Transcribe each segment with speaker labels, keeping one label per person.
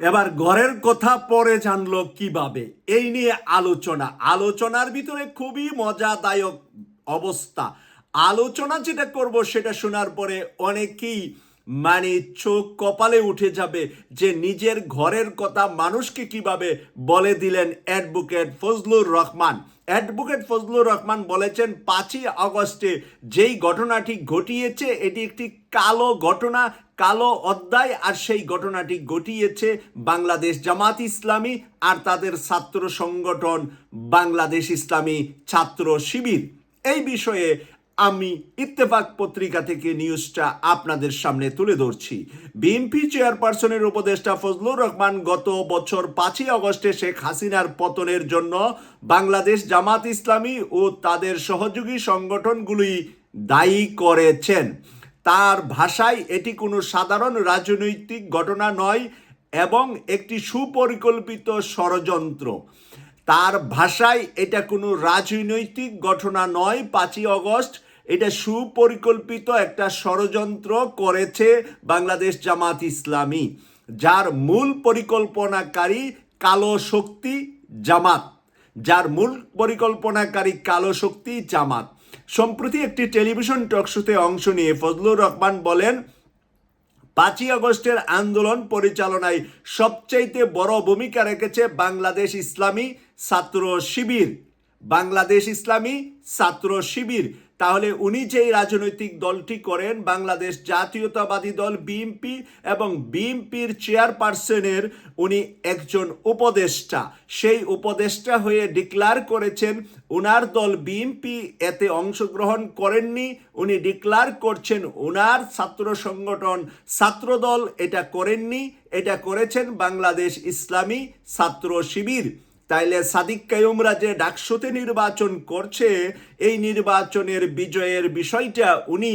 Speaker 1: এবার ঘরের কথা পরে জানলো কীভাবে। এই নিয়ে আলোচনা। আলোচনার ভিতরে খুবই মজাদায়ক অবস্থা। আলোচনা যেটা করব সেটা শোনার পরে অনেকেই মানে চোখ কপালে উঠে যাবে যে নিজের ঘরের কথা মানুষকে কীভাবে বলে দিলেন অ্যাডভোকেট ফজলুর রহমান। অ্যাডভোকেট ফজলুর রহমান বলেছেন, পাঁচই আগস্টে যেই ঘটনাটি ঘটিয়েছে, এটি একটি কালো ঘটনা, কালো অধ্যায়, আর সেই ঘটনাটি ঘটিয়েছে বাংলাদেশ জামাত ইসলামী আর তাদের ছাত্র সংগঠন বাংলাদেশ ইসলামী ছাত্র শিবির। এই বিষয়ে আমি ইত্তেফাক পত্রিকা থেকে নিউজটা আপনাদের সামনে তুলে ধরছি। বিএনপি চেয়ারপারসনের উপদেষ্টা ফজলুর রহমান গত বছর পাঁচই আগস্টে শেখ হাসিনার পতনের জন্য বাংলাদেশ জামাত ইসলামী ও তাদের সহযোগী সংগঠনগুলি দায়ী করেছেন। তার ভাষায় এটি কোনো সাধারণ রাজনৈতিক ঘটনা নয় এবং একটি সুপরিকল্পিত ষড়যন্ত্র। তার ভাষায় এটা কোনো রাজনৈতিক ঘটনা নয়। পাঁচই অগস্ট এটা সুপরিকল্পিত একটা ষড়যন্ত্র করেছে বাংলাদেশ জামাত ইসলামী, যার মূল পরিকল্পনাকারী কালো শক্তি জামাত। যার মূল পরিকল্পনাকারী কালো শক্তি জামাত। সম্প্রতি একটি টেলিভিশন টকশোতে অংশ নিয়ে ফজলুর রহমান বলেন, পাঁচই আগস্টের আন্দোলন পরিচালনায় সবচাইতে বড় ভূমিকা রেখেছে বাংলাদেশ ইসলামী ছাত্র শিবির। বাংলাদেশ ইসলামী ছাত্র শিবির। তাহলে উনি যেই রাজনৈতিক দলটি করেন, বাংলাদেশ জাতীয়তাবাদী দল বিএনপি এবং বিএনপির চেয়ারপারসনের উনি একজন উপদেষ্টা। সেই উপদেষ্টা হয়ে ডিক্লার করেছেন, উনার দল বিএনপি এতে অংশগ্রহণ করেননি, উনি ডিক্লার করছেন, উনার ছাত্র সংগঠন ছাত্রদল এটা করেননি, এটা করেছেন বাংলাদেশ ইসলামী ছাত্র শিবির। তাইলে সাদিক কায়ুমরা যে ডাকসুতে নির্বাচন করছে, এই নির্বাচনের বিজয়ের বিষয়টা উনি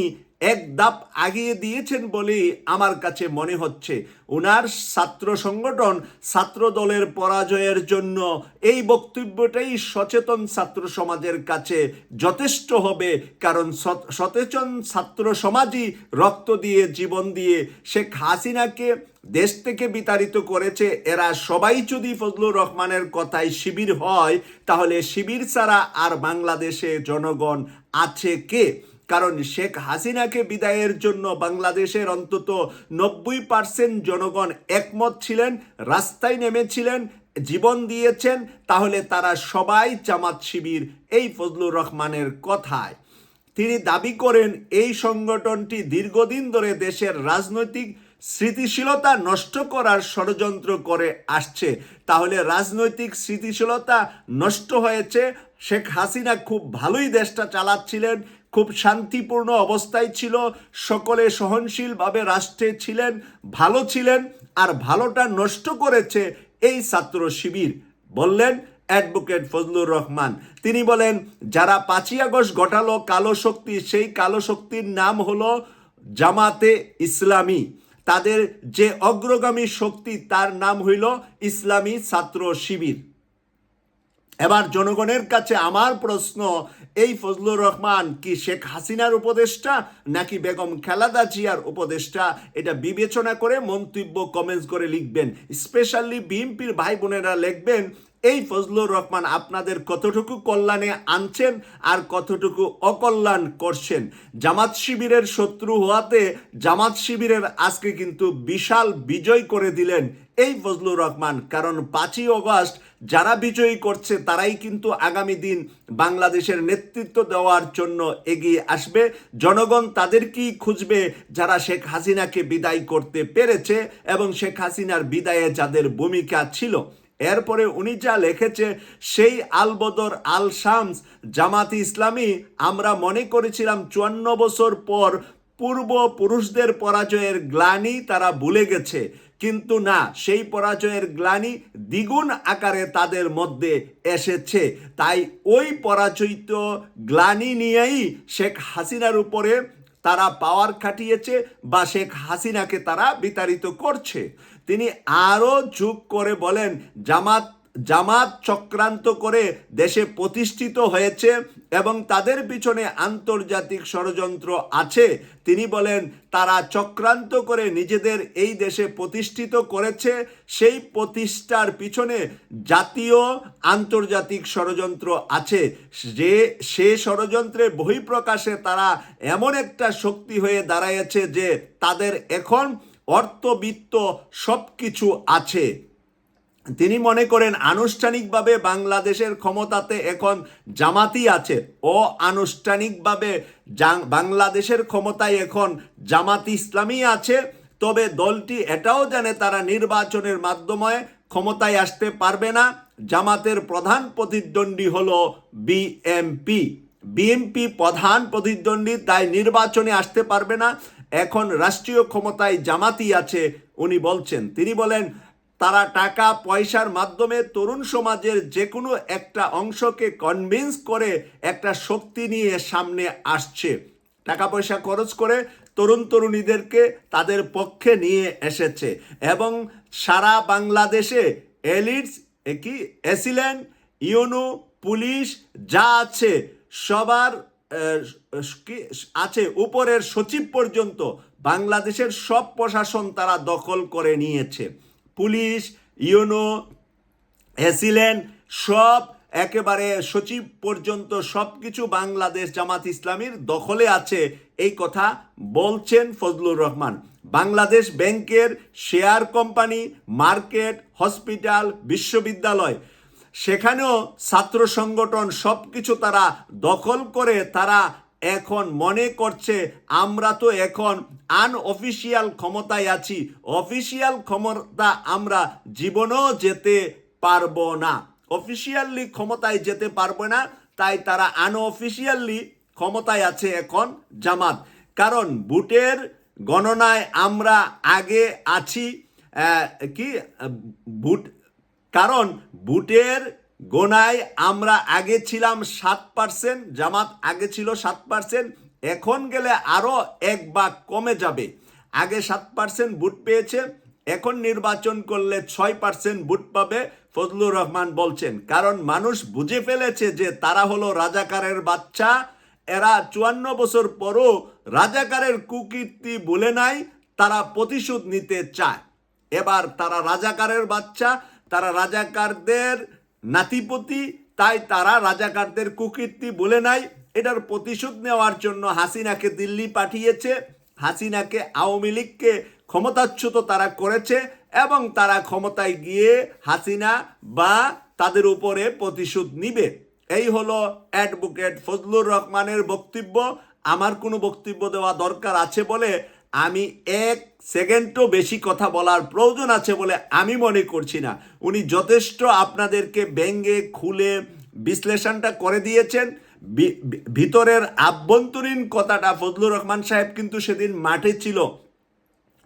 Speaker 1: এক ধাপ আগিয়ে দিয়েছেন বলেই আমার কাছে মনে হচ্ছে। ওনার ছাত্র সংগঠন ছাত্র দলের পরাজয়ের জন্য এই বক্তব্যটাই সচেতন ছাত্র সমাজের কাছে যথেষ্ট হবে, কারণ সচেতন ছাত্র সমাজই রক্ত দিয়ে, জীবন দিয়ে শেখ হাসিনাকে দেশ থেকে বিতাড়িত করেছে, এরা সবাই যদি ফজলুর রহমানের কথায় শিবির হয়, তাহলে শিবির ছাড়া আর বাংলাদেশে জনগণ আছে কে? কারণ শেখ হাসিনাকে বিদায়ের জন্য বাংলাদেশের অন্তত নব্বই পার্সেন্ট জনগণ একমত ছিলেন, রাস্তায় নেমেছিলেন, জীবন দিয়েছেন, তাহলে তারা সবাই জামাত শিবির, এই ফজলুর রহমানের কথায়। তিনি দাবি করেন, এই সংগঠনটি দীর্ঘদিন ধরে দেশের রাজনৈতিক স্মৃতিশীলতা নষ্ট করার ষড়যন্ত্র করে আসছে। তাহলে রাজনৈতিক স্মৃতিশীলতা নষ্ট হয়েছে। শেখ হাসিনা খুব ভালোই দেশটা চালাচ্ছিলেন, খুব শান্তিপূর্ণ অবস্থায় ছিল, সকলে সহনশীলভাবে রাষ্ট্রে ছিলেন, ভালো ছিলেন, আর ভালোটা নষ্ট করেছে এই ছাত্র শিবির, বললেন অ্যাডভোকেট ফজলুর রহমান। তিনি বলেন, যারা পাঁচই আগস্ট ঘটালো কালো শক্তি, সেই কালো শক্তির নাম হলো জামাতে ইসলামী। তাদের যে অগ্রগামী শক্তি তার নাম হইল ইসলামী ছাত্র শিবির। এবার জনগণের কাছে আমার প্রশ্ন, এই ফজলুর রহমান কি শেখ হাসিনার উপদেষ্টা নাকি বেগম খেলাদা জিয়ার উপদেষ্টা? এটা বিবেচনা করে মন্তব্য কমেন্টস করে লিখবেন। স্পেশালি বিএনপির ভাই বোনেরা লিখবেন এই ফজলুর রহমান আপনাদের কতটুকু কল্যাণে আনছেন আর কতটুকু অকল্যাণ করছেন? জামাত শিবিরের শত্রু হওয়াতে জামাত শিবিরের আজকে কিন্তু বিশাল বিজয় করে দিলেন এই ফজলুর রহমান। কারণ পাঁচই অগস্ট যারা বিজয়ী করছে, তারাই কিন্তু আগামী দিন বাংলাদেশের নেতৃত্ব দেওয়ার জন্য এগিয়ে আসবে। জনগণ তাদেরকেই খুঁজবে যারা শেখ হাসিনাকে বিদায় করতে পেরেছে এবং শেখ হাসিনার বিদায়ে যাদের ভূমিকা ছিল। এরপরে উনি যা লিখেছে, সেই আলবদর আল শামস জামাতি ইসলামী আমরা মনে করেছিলাম চুয়ান্ন বছর পর পূর্ব পুরুষদের পরাজয়ের গ্লানি তারা ভুলে গেছে। কিন্তু না, সেই পরাজয়ের গ্লানি দ্বিগুণ আকারে তাদের মধ্যে এসেছে। তাই ওই পরাজয়িত গ্লানি নিয়েই শেখ হাসিনার উপরে তারা পাওয়ার খাটিয়েছে বা শেখ হাসিনাকে তারা বিতাড়িত করছে। তিনি আরও যোগ করে বলেন, জামাত জামাত চক্রান্ত করে দেশে প্রতিষ্ঠিত হয়েছে এবং তাদের পিছনে আন্তর্জাতিক ষড়যন্ত্র আছে। তিনি বলেন, তারা চক্রান্ত করে নিজেদের এই দেশে প্রতিষ্ঠিত করেছে। সেই প্রতিষ্ঠার পিছনে জাতীয় আন্তর্জাতিক ষড়যন্ত্র আছে। যে, সে ষড়যন্ত্রে বহিঃপ্রকাশে তারা এমন একটা শক্তি হয়ে দাঁড়াইছে যে তাদের এখন অর্থবিত্ত সব কিছু আছে। তিনি মনে করেন, আনুষ্ঠানিকভাবে বাংলাদেশের ক্ষমতাতে এখন জামাতি আছে। ও আনুষ্ঠানিকভাবে বাংলাদেশের ক্ষমতায় এখন জামাতি ইসলামী আছে। তবে দলটি এটাও জানে, তারা নির্বাচনের মাধ্যমে ক্ষমতায় আসতে পারবে না। জামাতের প্রধান প্রতিদ্বন্দ্বী হলো বিএমপি। বিএনপি প্রধান প্রতিদ্বন্দ্বী, তাই নির্বাচনে আসতে পারবে না। এখন রাষ্ট্রীয় ক্ষমতায় জামাতি আছে, উনি বলছেন। তিনি বলেন, তারা টাকা, পয়সার মাধ্যমে তরুণ সমাজের যে কোনো একটা অংশকে কনভিন্স করে একটা শক্তি নিয়ে সামনে আসছে। টাকা, পয়সা খরচ করে তরুণ তরুণীদেরকে তাদের পক্ষে নিয়ে এসেছে এবং সারা বাংলাদেশে এলিটস কি, এসিলেন, ইউনো, পুলিশ যা আছে সবার আছে উপরের সচিব পর্যন্ত বাংলাদেশের সব প্রশাসন তারা দখল করে নিয়েছে। পুলিশ, ইউনো, এসিলেন, সব একেবারে সচিব পর্যন্ত সব কিছু বাংলাদেশ জামাত ইসলামীর দখলে আছে, এই কথা বলছেন ফজলুর রহমান। বাংলাদেশ ব্যাংকের শেয়ার কোম্পানি, মার্কেট, হসপিটাল, বিশ্ববিদ্যালয় সেখানেও ছাত্র সংগঠন সব কিছু তারা দখল করে তারা এখন মনে করছে, আমরা তো এখন আনঅফিসিয়াল ক্ষমতায় আছি। অফিসিয়াল ক্ষমতা আমরা জীবনও যেতে পারব না। অফিসিয়ালি ক্ষমতায় যেতে পারব না, তাই তারা আনঅফিসিয়ালি ক্ষমতায় আছে এখন জামাত। কারণ বুটের গণনায় আমরা আগে আছি কি? বুট কারণ বুটের গোনায় আমরা আগে ছিলাম সাত পার্সেন্ট জামাত আগে ছিল সাত পার্সেন্ট এখন গেলে আরও এক ভাগ কমে যাবে। আগে সাত পার্সেন্ট বুট পেয়েছে, এখন নির্বাচন করলে ছয় পার্সেন্ট বুট পাবে, ফজলুর রহমান বলছেন। কারণ মানুষ বুঝে ফেলেছে যে তারা হলো রাজাকারের বাচ্চা, এরা চুয়ান্ন বছর পরও রাজাকারের কুকীর্তি বলে নাই, তারা প্রতিশোধ নিতে চায়। এবার তারা রাজাকারের বাচ্চা তারা রাজাকারদের নাতিপতি, তাই তারা রাজাকারদের কুকীর্তি বলে নাই। এটার প্রতিশোধ নেওয়ার জন্য হাসিনাকে দিল্লি পাঠিয়েছে। হাসিনাকে আওয়ামী লীগকে ক্ষমতাচ্যুত তারা করেছে এবং তারা ক্ষমতায় গিয়ে হাসিনা বা তাদের উপরে প্রতিশোধ নিবে। এই হলো অ্যাডভোকেট ফজলুর রহমানের বক্তব্য। আমার কোনো বক্তব্য দেওয়া দরকার আছে বলে আমি এক সেকেন্ডও বেশি কথা বলার প্রয়োজন আছে বলে আমি মনে করছি না। উনি যথেষ্ট আপনাদেরকে ব্যঙ্গে, খুলে বিশ্লেষণটা করে দিয়েছেন। ভিতরের আভ্যন্তরীণ কথাটা ফজলুর রহমান সাহেব কিন্তু সেদিন মাঠে ছিল।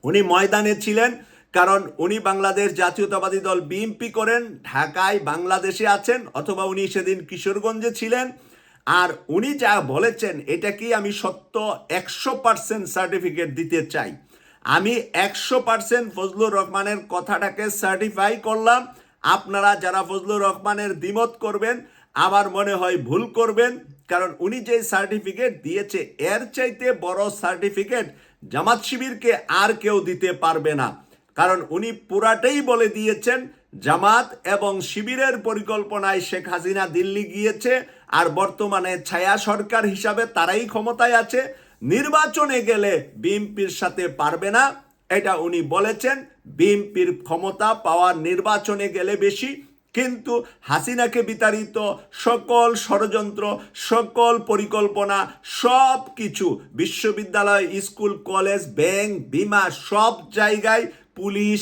Speaker 1: উনি ময়দানে ছিলেন কারণ উনি বাংলাদেশ জাতীয়তাবাদী দল বিএনপি করেন, ঢাকায় বাংলাদেশে আছেন অথবা উনি সেদিন কিশোরগঞ্জে ছিলেন। আর উনি যা বলেছেন, এটা কি আমি সত্য? একশো পার্সেন্ট সার্টিফিকেট দিতে চাই। আমি একশো পার্সেন্ট ফজলুর রহমানের কথাটাকে সার্টিফাই করলাম। আপনারা যারা ফজলুর রহমানের দ্বিমত করবেন, আমার মনে হয় ভুল করবেন, কারণ উনি যে সার্টিফিকেট দিয়েছে, এর চাইতে বড় সার্টিফিকেট জামাত শিবিরকে আর কেউ দিতে পারবে না। কারণ উনি পুরাটাই বলে দিয়েছেন জামাত এবং শিবিরের পরিকল্পনায় শেখ হাসিনা দিল্লি গিয়েছে, আর বর্তমানে ছায়া সরকার হিসাবে তারাই ক্ষমতায় আছে। নির্বাচনে গেলে বিএনপির সাথে পারবে না, এটা উনি বলেছেন। বিএনপির ক্ষমতা পাওয়ার নির্বাচনে গেলে বেশি, কিন্তু হাসিনাকে বিতাড়িত সকল ষড়যন্ত্র, সকল পরিকল্পনা, সব কিছু বিশ্ববিদ্যালয়, স্কুল, কলেজ, ব্যাংক, বিমা, সব জায়গায় পুলিশ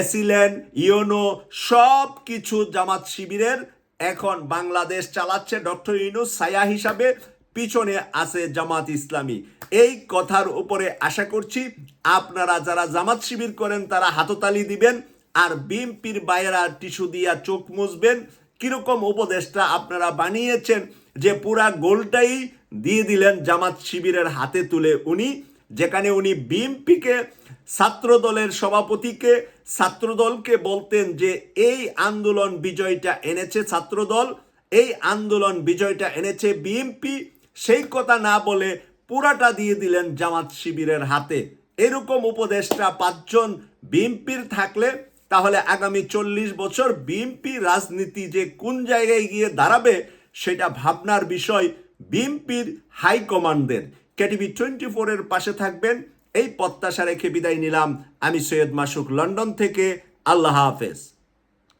Speaker 1: এসিলেন ইউনো সব কিছু জামাত শিবিরের এখন বাংলাদেশ চালাচ্ছে। ডক্টর ইউনুস সায়া হিসাবে পিছনে আছে জামাত ইসলামী। এই কথার উপরে আশা করছি আপনারা যারা জামাত শিবির করেন, তারা হাততালি দিবেন আর বিএমপির বাইরা টিস্যু দিয়া চোখ মুছবেন। কীরকম উপদেশটা আপনারা বানিয়েছেন যে পুরা গোলটাই দিয়ে দিলেন জামাত শিবিরের হাতে তুলে উনি। যেখানে উনি বিএমপিকে ছাত্রদলের সভাপতিকে, ছাত্রদলকে বলতেন যে এই আন্দোলন বিজয়টা এনেছে ছাত্রদল, এই আন্দোলন বিজয়টা এনেছে বিএমপি সেই কথা না বলে পুরাটা দিয়ে দিলেন জামাত শিবিরের হাতে। এরকম উপদেষ্টা পাঁচজন বিএমপির থাকলে তাহলে আগামী চল্লিশ বছর বিএমপি রাজনীতি যে কোন জায়গায় গিয়ে দাঁড়াবে, সেটা ভাবনার বিষয় বিএমপির হাইকমান্ডদের কেটিভি টোয়েন্টি ফোরের পাশে থাকবেন। এই প্রত্যাশা রেখে বিদায় নিলাম। আমি সৈয়দ মাসুক, লন্ডন থেকে। আল্লাহ হাফেজ।